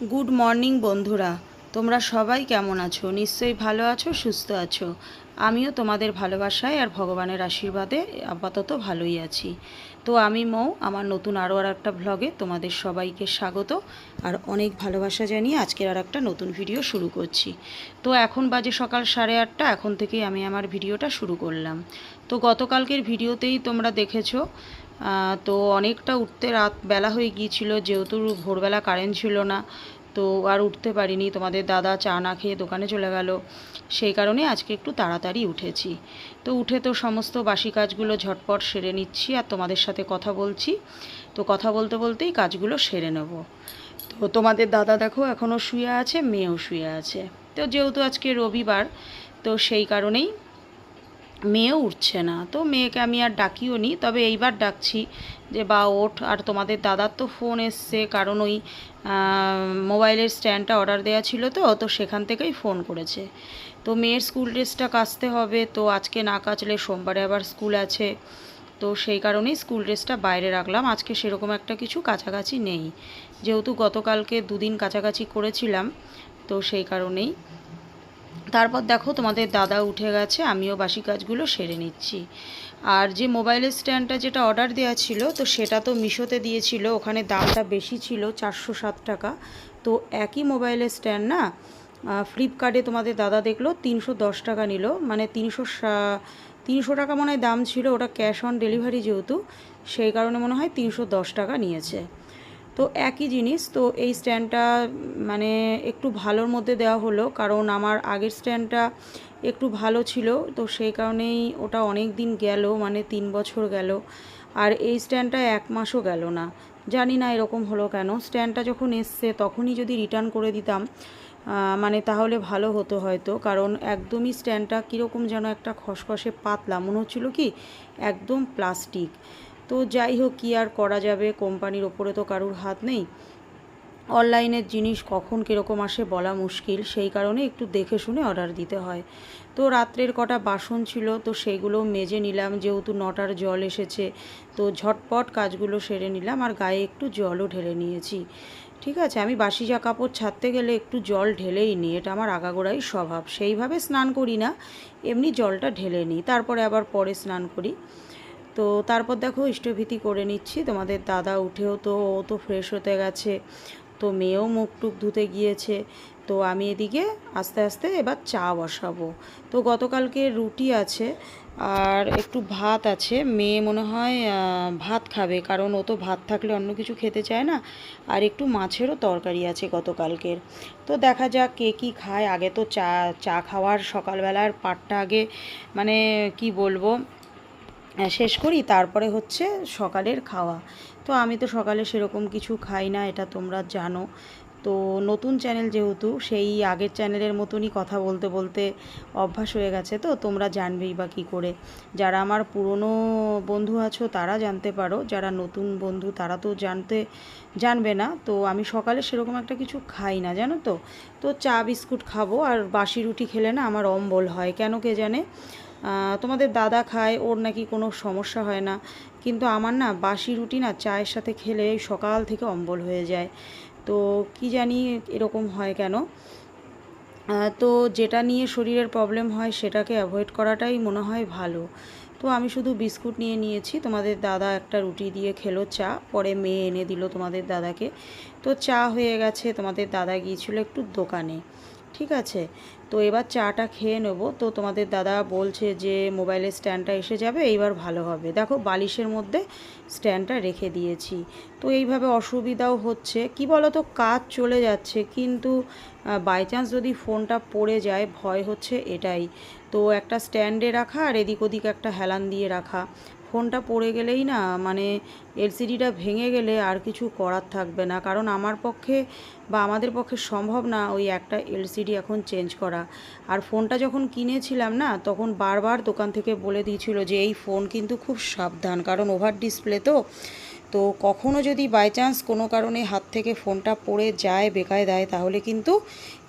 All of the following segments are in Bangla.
গুড মর্নিং বন্ধুরা। তোমরা সবাই কেমন আছো? নিশ্চয়ই ভালো আছো, সুস্থ আছো। আমিও তোমাদের ভালোবাসায় আর ভগবানের আশীর্বাদে আপাতত ভালোই আছি। তো আমি মৌ, আমার নতুন আরও আর একটা ভ্লগে তোমাদের সবাইকে স্বাগত আর অনেক ভালোবাসা জানিয়ে আজকের আর একটা নতুন ভিডিও শুরু করছি। তো এখন বাজে সকাল সাড়ে আটটা, এখন থেকেই আমি আমার ভিডিওটা শুরু করলাম। তো গতকালকের ভিডিওতেই তোমরা দেখেছ তো অনেকটা উঠতে রাত বেলা হয়ে গিয়েছিল, যেহেতু ভোরবেলা কারেন্ট ছিল না, তো আর উঠতে পারিনি। তোমাদের দাদা চা না খেয়ে দোকানে চলে গেল। সেই কারণে আজকে একটু তাড়াতাড়ি উঠেছি। তো উঠে তো সমস্ত বাসি কাজগুলো ঝটপট সেরে নিচ্ছি আর তোমাদের সাথে কথা বলছি। তো কথা বলতে বলতেই কাজগুলো সেরে নেব। তো তোমাদের দাদা দেখো এখনও শুয়ে আছে, মেয়েও শুয়ে আছে। তো যেহেতু আজকে রবিবার, তো সেই কারণেই মেয়েও উঠছে না। তো মেয়েকে আমি আর ডাকিও নি, তবে এইবার ডাকছি যে, বা, ওঠ। আর তোমাদের দাদার তো ফোন এসছে, কারণ ওই মোবাইলের স্ট্যান্ডটা অর্ডার দেওয়া ছিল তো তো সেখান থেকেই ফোন করেছে। তো মেয়ের স্কুল ড্রেসটা কাচতে হবে, তো আজকে না কাচলে সোমবারে আবার স্কুল আছে। তো সেই কারণেই স্কুল ড্রেসটা বাইরে রাখলাম। আজকে সেরকম একটা কিছু কাছাকাছি নেই। যেহেতু গতকালকে দুদিন কাছাকাছি করেছিলাম, তো সেই কারণেই তারপর দেখো তোমাদের দাদা উঠে গেছে, আমিও বাসি কাজগুলো সেরে নিচ্ছি। আর যে মোবাইলের স্ট্যান্ডটা যেটা অর্ডার দেওয়া ছিল, তো সেটা তো মিশোতে দিয়েছিল, ওখানে দামটা বেশি ছিল, চারশো সাত টাকা। তো একই মোবাইলের স্ট্যান্ড না ফ্লিপকার্টে তোমাদের দাদা দেখল তিনশো দশ টাকা নিল মানে তিনশো তিনশো টাকা মনে হয় দাম ছিল, ওটা ক্যাশ অন ডেলিভারি যেহেতু, সেই কারণে মনে হয় তিনশো দশ টাকা নিয়েছে। তো একই জিনিস, তো এই স্ট্যান্ডটা মানে একটু ভালোর মধ্যে দেওয়া হলো, কারণ আমার আগের স্ট্যান্ডটা একটু ভালো ছিল, তো সেই কারণেই ওটা অনেক দিন গেল মানে তিন বছর গেল, আর এই স্ট্যান্ডটা এক মাসও গেল না। জানি না এরকম হলো কেন, স্ট্যান্ডটা যখন এসছে তখনই যদি রিটার্ন করে দিতাম মানে তাহলে ভালো হতো হয়তো, কারণ একদমই স্ট্যান্ডটা কীরকম যেন একটা খসখসে পাতলা, মনে হচ্ছিল কি একদম প্লাস্টিক। তো যাই হোক, কী আর করা যাবে? কোম্পানির ওপরে তো কারুর হাত নেই। অনলাইনের জিনিস কখন কীরকম আসে বলা মুশকিল। সেই কারণে একটু দেখে শুনে অর্ডার দিতে হয়। তো রাত্রের কটা বাসন ছিল, তো সেইগুলো মেজে নিলাম। যেহেতু নটার জল এসেছে, তো ঝটপট কাজগুলো সেরে নিলাম আর গায়ে একটু জলও ঢেলে নিয়েছি। ঠিক আছে, আমি বাসি যা কাপড় ছাড়তে গেলে একটু জল ঢেলেই নিই। এটা আমার আগাগোড়াই স্বভাব। সেইভাবে স্নান করি না, এমনি জলটা ঢেলে নিই। তারপরে আবার পরে স্নান করি। তো তারপর দেখো ইষ্টভীতি করে নিচ্ছি। তোমাদের দাদা উঠেও তো, ও তো ফ্রেশ হতে গেছে, তো মেয়েও মুখ টুক ধুতে গিয়েছে। তো আমি এদিকে আস্তে আস্তে এবার চা বসাবো। তো গতকালকে রুটি আছে আর একটু ভাত আছে। মেয়ে মনে হয় ভাত খাবে, কারণ ও তো ভাত থাকলে অন্য কিছু খেতে চায় না। আর একটু মাছেরও তরকারি আছে গতকালকের। তো দেখা যাক কে কী খায়। আগে তো চা চা খাওয়ার সকালবেলার পাটটা আগে মানে কি বলব শেষ করি। তারপরে হচ্ছে সকালের খাওয়া। তো আমি তো সকালে সেরকম কিছু খাই না, এটা তোমরা জানো। তো নতুন চ্যানেল যেহেতু, সেই আগের চ্যানেলের মতনই কথা বলতে বলতে অভ্যাস হয়ে গেছে তো, তোমরা জানবেই বা কী করে। যারা আমার পুরনো বন্ধু আছো, তারা জানতে পারো। যারা নতুন বন্ধু, তারা তো জানতে, জানবে না। তো আমি সকালে সেরকম একটা কিছু খাই না, জানো তো? তো চা বিস্কুট খাব, আর বাসি রুটি খেলে না আমার অম্বল হয়। কেন কে জানে? তোমাদের দাদা খায়, ওর নাকি কোনো সমস্যা হয় না। কিন্তু আমার না বাসি রুটি না চায়ের সাথে খেলে সকাল থেকে অম্বল হয়ে যায়। তো কি জানি এরকম হয় কেন? তো যেটা নিয়ে শরীরের প্রবলেম হয় সেটাকে অ্যাভয়েড করাটাই মনে হয় ভালো। তো আমি শুধু বিস্কুট নিয়ে নিয়েছি। তোমাদের দাদা একটা রুটি দিয়ে খেলো চা, পরে মেয়ে এনে দিল তোমাদের দাদাকে। তো চা হয়ে গেছে, তোমাদের দাদা গিয়েছিল একটু দোকানে। ঠিক আছে? তো এবার চাটা খেয়ে নেব। তো তোমাদের দাদা বলছে যে মোবাইলের স্ট্যান্ডটা এসে যাবে, এইবার ভালো হবে। দেখো বালিশের মধ্যে স্ট্যান্ডটা রেখে দিয়েছি। তো এইভাবে অসুবিধাও হচ্ছে। কি বলো তো কাজ চলে যাচ্ছে, কিন্তু বাই চান্স যদি ফোনটা পড়ে যায়, ভয় হচ্ছে এটাই। তো একটা স্ট্যান্ডে রাখা আর এদিক ওদিক একটা হেলান দিয়ে রাখা। ফোনটা পড়ে গেলেই না মানে এলসিডিটা ভেঙে গেলে আর কিছু করার থাকবে না। কারণ আমার পক্ষে বা আমাদের পক্ষে সম্ভব না ওই একটা এলসিডি এখন চেঞ্জ করা। আর ফোনটা যখন কিনেছিলাম না, তখন বারবার দোকান থেকে বলে দিয়েছিল যে এই ফোন কিন্তু খুব সাবধান, কারণ ওভার ডিসপ্লে তো। তো কখনো যদি বাই চান্স কোনো কারণে হাত থেকে ফোনটা পড়ে যায়, বেকায় দেয়, তাহলে কিন্তু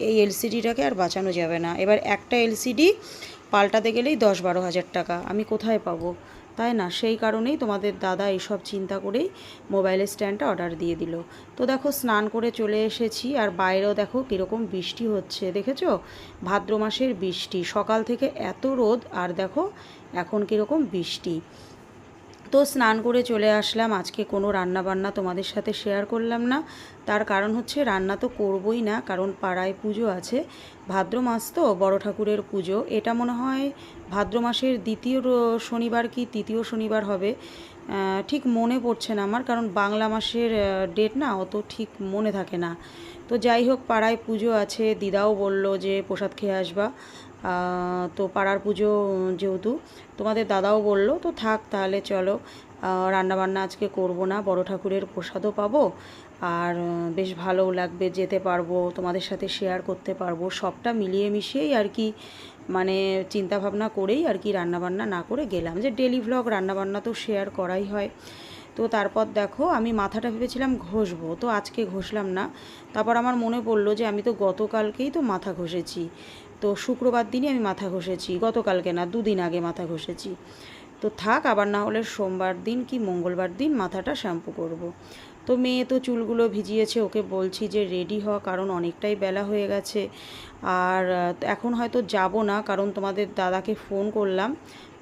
এই এলসিডিটাকে আর বাঁচানো যাবে না। এবার একটা এলসিডি পাল্টাতে গেলেই দশ বারো হাজার টাকা। আমি কোথায় পাবো? তাই না? সেই কারণেই তোমাদের দাদা এইসব চিন্তা করেই মোবাইলের স্ট্যান্ডটা অর্ডার দিয়ে দিল। তো দেখো স্নান করে চলে এসেছি আর বাইরেও দেখো কীরকম বৃষ্টি হচ্ছে, দেখেছ? ভাদ্র মাসের বৃষ্টি, সকাল থেকে এত রোদ আর দেখো এখন কীরকম বৃষ্টি। তো স্নান করে চলে আসলাম, আজকে কোনো রান্না বান্না তোমাদের সাথে শেয়ার করলাম না। তার কারণ হচ্ছে রান্না তো করবই না, কারণ পাড়ায় পুজো আছে। ভাদ্র মাস তো, বড় ঠাকুরের পুজো। এটা মনে হয় ভাদ্র মাসের দ্বিতীয় শনিবার কি তৃতীয় শনিবার হবে। ঠিক মনে পড়ছে না আমার, কারণ বাংলা মাসের ডেট না অত ঠিক মনে থাকে না। তো যাই হোক, পাড়ায় পুজো আছে, দিদাও বলল যে প্রসাদ খেয়ে আসবা। তো পাড়ার পুজো যেহেতু। তোমাদের দাদাও বলল, তো থাক তাহলে চলো। রান্না বান্না আজকে করব না, বড় ঠাকুরের প্রসাদও পাবো। আর বেশ ভালোও লাগবে, যেতে পারব, তোমাদের সাথে শেয়ার করতে পারব, সবটা মিলিয়ে মিশিয়েই আর কি মানে চিন্তা ভাবনা করেই আর কি রান্নাবান্না না করে গেলাম। যে ডেলি ভ্লগ রান্নাবান্না তো শেয়ার করাই হয়। তো তারপর দেখো, আমি মাথাটা ভেবেছিলাম ঘষবো, তো আজকে ঘষলাম না। তারপর আমার মনে পড়ল যে আমি তো গতকালকেই তো মাথা ঘষেছি। তো শুক্রবার দিনই আমি মাথা ঘষেছি, গতকালকে না, দুদিন আগে মাথা ঘষেছি। তো থাক, আবার না হলে সোমবার দিন কি মঙ্গলবার দিন মাথাটা শ্যাম্পু করব। তো মেয়ে তো চুলগুলো ভিজিয়েছে, ওকে বলছি যে রেডি হওয়া কারণ অনেকটাই বেলা হয়ে গেছে। আর এখন হয়তো যাব না, কারণ তোমাদের দাদাকে ফোন করলাম।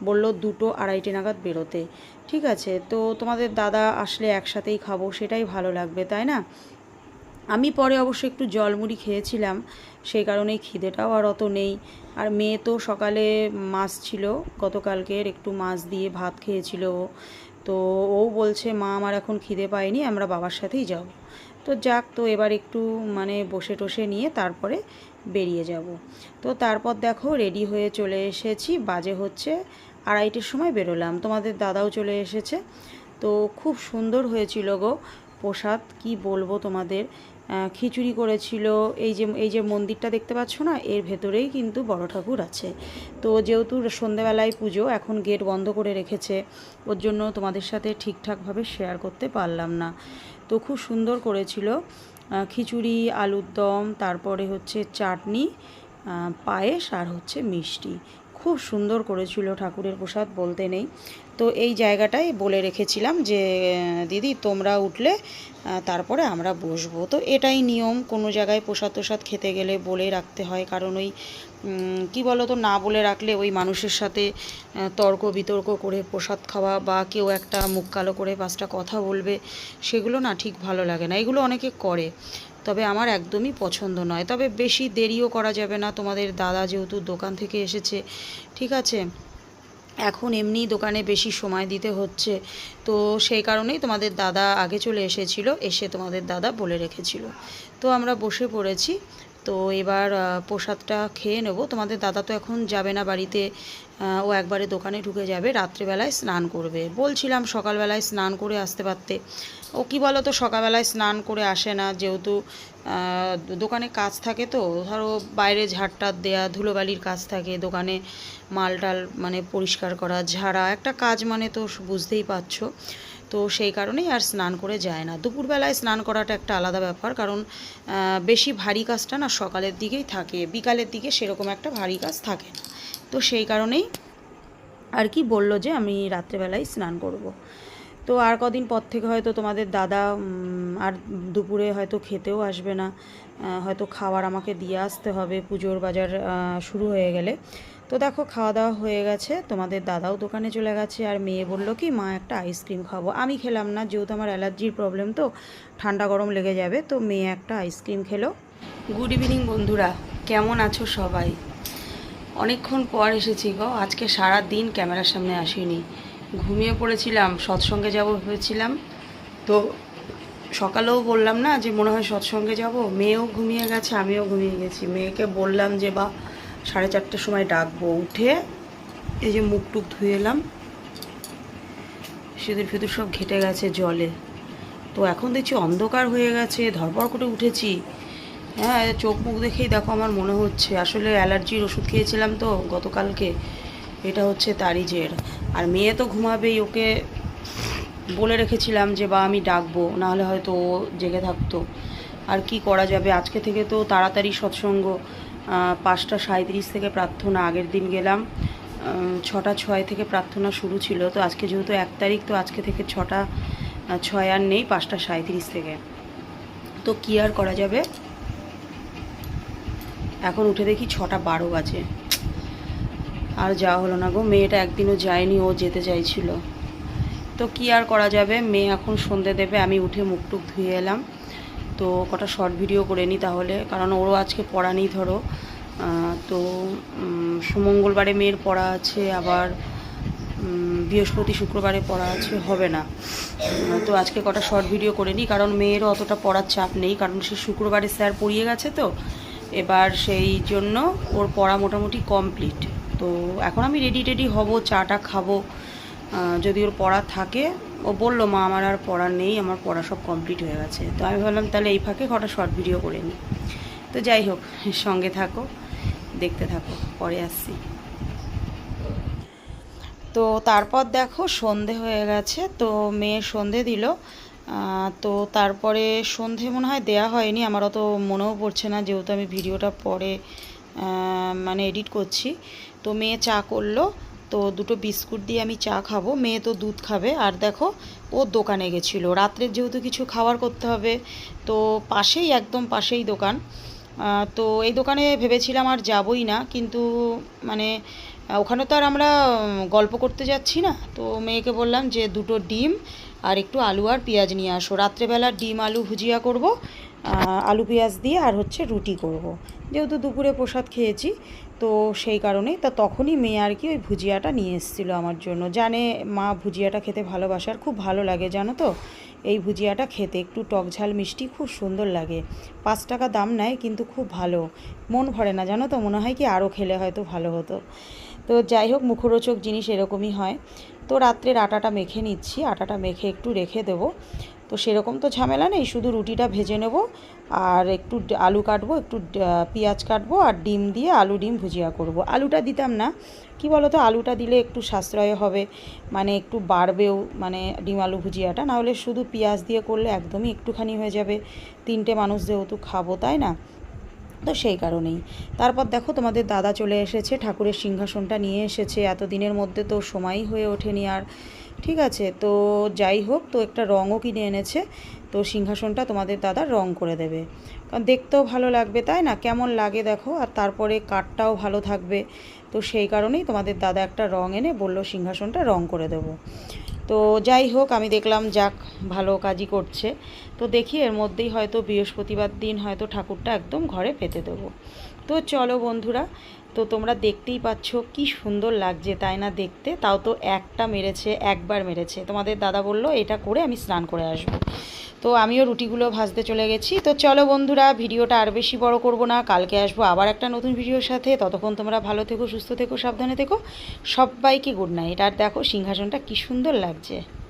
বলল দুটো আড়াইটে নাগাদ বেরোতে। ঠিক আছে, তো তোমাদের দাদা আসলে একসাথেই খাব, সেটাই ভালো লাগবে, তাই না? আমি পরে অবশ্য একটু জলমুড়ি খেয়েছিলাম, সেই কারণেই খিদেটাও আর অত নেই। আর মেয়ে তো সকালে মাছ ছিল, গতকালকের একটু মাছ দিয়ে ভাত খেয়েছিল তো ও বলছে, মা, আমার এখন খিদে পায়নি, আমরা বাবার সাথেই যাব। তো যাক, তো এবার একটু মানে বসে টসে নিয়ে তারপরে বেরিয়ে যাব। তো তারপর দেখো রেডি হয়ে চলে এসেছি, বাজে হচ্ছে আড়াইটের সময় বেরোলাম। তোমাদের দাদাও চলে এসেছে। তো খুব সুন্দর হয়েছিল গো। প্রসাদ, কি বলব তোমাদের? খিচুড়ি করেছিল, এই যে এই যে মন্দিরটা দেখতে পাচ্ছ না, এর ভেতরেই কিন্তু বড় ঠাকুর আছে। তো যেহেতু সন্ধেবেলায় পুজো, এখন গেট বন্ধ করে রেখেছে, ওর জন্য তোমাদের সাথে ঠিকঠাকভাবে শেয়ার করতে পারলাম না। তো খুব সুন্দর করেছিল খিচুড়ি, আলুর দম, তারপরে হচ্ছে চাটনি পায়েস আর হচ্ছে মিষ্টি। খুব সুন্দর করেছিল ঠাকুরের প্রসাদ বলতে নেই। তো এই জায়গাটাই বলে রেখেছিলাম যে দিদি তোমরা উঠলে তারপরে আমরা বসবো। তো এটাই নিয়ম, কোনো জায়গায় প্রসাদ প্রসাদ খেতে গেলে বলে রাখতে হয়। কারণ ওই কি বলো তো না বলে রাখলে ওই মানুষের সাথে তর্ক বিতর্ক করে প্রসাদ খাওয়া বা কেউ একটা মুখ কালো করে পাঁচটা কথা বলবে, সেগুলো না ঠিক ভালো লাগে না। এগুলো অনেকে করে, তবে আমার একদমই পছন্দ নয়। তবে বেশি দেরিও করা যাবে না। তোমাদের দাদা যেহেতু দোকান থেকে এসেছে, ঠিক আছে? এখন এমনি দোকানে বেশি সময় দিতে হচ্ছে। তো সেই কারণেই তোমাদের দাদা আগে চলে এসেছিল, এসে তোমাদের দাদা বলে রেখেছিল। তো আমরা বসে পড়েছি। তো এবার প্রসাদটা খেয়ে নেব। তোমাদের দাদা তো এখন যাবে না বাড়িতে ও একবারে দোকানে ঢুকে যাবে, রাত্রিবেলায় স্নান করবে। বলছিলাম সকালবেলায় স্নান করে আসতে পারতে। ও কি বলো তো সকালবেলায় স্নান করে আসে না, যেহেতু দোকানে কাজ থাকে তো, ধরো বাইরে ঝাড়টার দেয়া, ধুলোবালির কাজ থাকে, দোকানে মাল টাল মানে পরিষ্কার করা, ঝাড়া, একটা কাজ মানে তো বুঝতেই পারছ। তো সেই কারণেই আর স্নান করে যায় না। দুপুরবেলায় স্নান করাটা একটা আলাদা ব্যাপার, কারণ বেশি ভারী কাজটা না সকালের দিকেই থাকে, বিকালের দিকে সেরকম একটা ভারী কাজ থাকে না। তো সেই কারণেই আর কি বলল যে আমি রাত্রেবেলায় স্নান করব। তো আর কদিন পর থেকে হয়তো তোমাদের দাদা আর দুপুরে হয়তো খেতেও আসবে না হয়তো খাবার আমাকে দিয়ে আসতে হবে, পুজোর বাজার শুরু হয়ে গেলে। তো দেখো খাওয়া দাওয়া হয়ে গেছে। তোমাদের দাদাও দোকানে চলে গেছে আর মেয়ে বলল কি, মা, একটা আইসক্রিম খাব। আমি খেলাম না, যেহেতু আমার অ্যালার্জির প্রবলেম তো, ঠান্ডা গরম লেগে যাবে। তো মেয়ে একটা আইসক্রিম খেলো। গুড ইভিনিং বন্ধুরা। কেমন আছো সবাই? অনেকক্ষণ পর এসেছি গো। আজকে সারা দিন ক্যামেরার সামনে আসিনি। ঘুমিয়ে পড়েছিলাম, সৎসঙ্গে যাব ভেবেছিলাম। তো সকালেও বললাম না যে, মনে হয় সৎসঙ্গে যাব। মেয়েও ঘুমিয়ে গেছে, আমিও ঘুমিয়ে গেছি। মেয়েকে বললাম যে বা সাড়ে চারটের সময় ডাকবো, উঠে এই যে মুখ টুক ধুয়ে এলাম। সিঁদুর ফিঁদুর সব ঘেটে গেছে জলে। তো এখন দেখছি অন্ধকার হয়ে গেছে ধরপড় করে উঠেছি। হ্যাঁ চোখ মুখ দেখেই দেখো আমার মনে হচ্ছে। আসলে অ্যালার্জির ওষুধ খেয়েছিলাম তো গতকালকে, এটা হচ্ছে তারই জের। আর মেয়ে তো ঘুমাবেই, ওকে বলে রেখেছিলাম যে, বা, আমি ডাকবো। নাহলে হয়তো ও জেগে থাকতো। আর কি করা যাবে? আজকে থেকে তো তাড়াতাড়ি সৎসঙ্গ। পাঁচটা সাঁত্রিশ থেকে প্রার্থনা, আগের দিন গেলাম। ছটা ছয় থেকে প্রার্থনা শুরু ছিল, তো আজকে যেহেতু এক তারিখ, তো আজকে থেকে ছটা ছয় আর নেই, পাঁচটা সাঁত্রিশ থেকে। তো কী আর করা যাবে? এখন উঠে দেখি ছটা বারো বাজে। আর যাওয়া হলো না গো, মেয়েটা একদিনও যায়নি, ও যেতে চাইছিল। তো কি আর করা যাবে? মেয়ে এখন সন্ধে দেবে, আমি উঠে মুখ টুক ধুয়ে এলাম। তো কটা শর্ট ভিডিও করে নিই তাহলে কারণ ওরও আজকে পড়া নেই ধরো। তো উম, সুমঙ্গলবারে মেয়ের পড়া আছে আবার বৃহস্পতি শুক্রবারে পড়া আছে হবে না। তো আজকে কটা শর্ট ভিডিও করে নিই কারণ মেয়েরও অতটা পড়ার চাপ নেই কারণ সে শুক্রবারে স্যার পড়িয়ে গেছে তো এবার সেই জন্য ওর পড়া মোটামুটি কমপ্লিট তো এখন আমি রেডি টেডি হব চাটা খাব যদি ওর পড়া থাকে ও বলল, মা, আমার আর পড়ার নেই, আমার পড়া সব কমপ্লিট হয়ে গেছে। তো আমি ভাবলাম, তাহলে এই ফাঁকে কটা শর্ট ভিডিও করে নিই তো যাই হোক, সঙ্গে থাকো, দেখতে থাকো, পরে আসছি। তো তারপর দেখো, সন্ধে হয়ে গেছে, তো মেয়ে সন্ধে দিল। তো তারপরে সন্ধে মনে হয় দেয়া হয়নি, আমার অত মনেও পড়ছে না, যেহেতু আমি ভিডিওটা পরে মানে এডিট করছি। তো মেয়ে চা করল তো দুটো বিস্কুট দিয়ে আমি চা খাব। মেয়ে তো দুধ খাবে। আর দেখো, ও দোকানে গেছিল। রাত্রের যেহেতু কিছু খাবার করতে হবে, তো পাশেই, একদম পাশেই দোকান। তো এই দোকানে ভেবেছিলাম আর যাবই না, কিন্তু মানে ওখানে তো আর আমরা গল্প করতে যাচ্ছি না। তো মেয়েকে বললাম যে, দুটো ডিম আর একটু আলু আর পেঁয়াজ নিয়ে আসো। রাত্রেবেলা ডিম, আলু ভুজিয়া করব। আলু পেঁয়াজ দিয়ে আর হচ্ছে রুটি করব। যেহেতু দুপুরে প্রসাদ খেয়েছি, তো সেই কারণেই তা তখনই মেয়ে আর কি ওই ভুজিয়াটা নিয়ে এসেছিল আমার জন্য। জানে মা ভুজিয়াটা খেতে ভালোবাসে আর খুব ভালো লাগে, জানো তো? এই ভুজিয়াটা খেতে একটু টক ঝাল মিষ্টি খুব সুন্দর লাগে। পাঁচ টাকা দাম নেয় কিন্তু খুব ভালো। মন ভরে না, জানো তো? মনে হয় কি আরও খেলে হয়তো ভালো হতো। তো যাই হোক, মুখরোচক জিনিস এরকমই হয়। তো রাত্রের আটাটা মেখে নিচ্ছি, আটাটা মেখে একটু রেখে দেবো। তো সেরকম তো ঝামেলা নেই, শুধু রুটিটা ভেজে নেব আর একটু আলু কাটবো, একটু পেঁয়াজ কাটবো আর ডিম দিয়ে আলু ডিম ভুজিয়া করব। আলুটা দিতাম না, কি বলো তো আলুটা দিলে একটু সাশ্রয় হবে মানে একটু বাড়বেও মানে ডিম আলু ভুজিয়াটা, নাহলে শুধু পেঁয়াজ দিয়ে করলে একদমই একটুখানি হয়ে যাবে। তিনটে মানুষ যেহেতু খাব, তাই না? তো সেই কারণেই। তারপর দেখো তোমাদের দাদা চলে এসেছে, ঠাকুরের সিংহাসনটা নিয়ে এসেছে। এত দিনের মধ্যে তো সময়ই হয়ে ওঠেনি আর। ঠিক আছে, তো যাই হোক, তো একটা রঙও কিনে এনেছে। তো সিংহাসনটা তোমাদের দাদা রং করে দেবে। কারণ দেখতেও ভালো লাগবে, তাই না? কেমন লাগে দেখো, আর তারপরে কাঠটাও ভালো থাকবে। তো সেই কারণেই তোমাদের দাদা একটা রং এনে বলল, সিংহাসনটা রং করে দেবো। তো যাই হোক, আমি দেখলাম যাক ভালো কাজই করছে। তো দেখি এর মধ্যেই হয়তো বৃহস্পতিবার দিন হয়তো ঠাকুরটা একদম ঘরে পেতে দেবো। তো চলো বন্ধুরা, তো তোমরা দেখতেই পাচ্ছ কি সুন্দর লাগছে, তাই না দেখতে? তাও তো একটা মেরেছে, একবার মেরেছে। তোমাদের দাদা বলল, এটা করে আমি স্নান করে আসব। তো আমিও রুটিগুলো ভাজতে চলে গেছি। তো চলো বন্ধুরা, ভিডিওটা আর বেশি বড় করব না। কালকে আসব আবার একটা নতুন ভিডিওর সাথে। ততক্ষণ তোমরা ভালো থেকো, সুস্থ থেকো, সাবধানে থেকো। সবাইকে গুড নাইট। আর দেখো, সিংহাসনটা কি সুন্দর লাগছে।